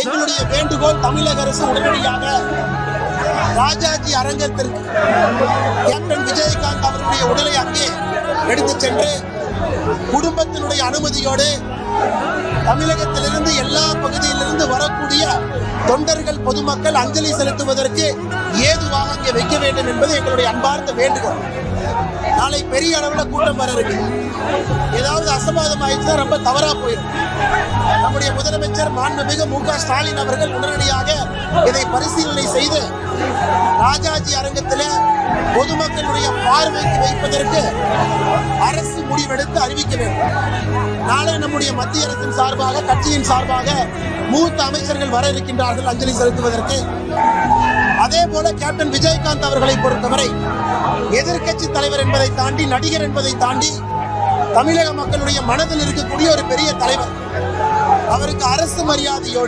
எங்களுடைய வேண்டுகோள் தமிழக அரசு உடனடியாக ராஜாஜி அரங்கத்திற்கு கேப்டன் விஜயகாந்த் அவருடைய உடலை அங்கே எடுத்து சென்று குடும்பத்தினுடைய அனுமதியோடு தமிழகத்திலிருந்து எல்லா பகுதியிலிருந்து வரக்கூடிய தொண்டர்கள் பொதுமக்கள் அஞ்சலி செலுத்துவதற்கு ஏதுவாக அங்கே வைக்க வேண்டும் என்பது எங்களுடைய அன்பார்ந்த வேண்டுகோள். நாளை பெரிய அளவில் கூட்டம் வர இருக்கு. ஏதாவது அசம்பாதம் ஆயிடுச்சுன்னா ரொம்ப தவறா போயிடும். நம்முடைய முதலமைச்சர் மாண்புமிகு மு க ஸ்டாலின் அவர்கள் உடனடியாக இதை பரிசீலனை செய்து ராஜாஜி அரங்கத்தில் பொதுமக்களுடைய பார்வைக்கு வைப்பதற்கு அரசு முடிவெடுத்து அறிவிக்க வேண்டும். நாளை நம்முடைய மத்திய அரசின் சார்பாக கட்சியின் சார்பாக மூத்த அமைச்சர்கள் வர இருக்கின்றார்கள் அஞ்சலி செலுத்துவதற்கு. அதே போல கேப்டன் விஜயகாந்த் அவர்களை பொறுத்தவரை எதிர்கட்சி தலைவர் என்பதை தாண்டி நடிகர் என்பதை தாண்டி தமிழக மக்களுடைய மனதில் இருக்கக்கூடிய ஒரு பெரிய தலைவர். அரசு மரியாதையோடு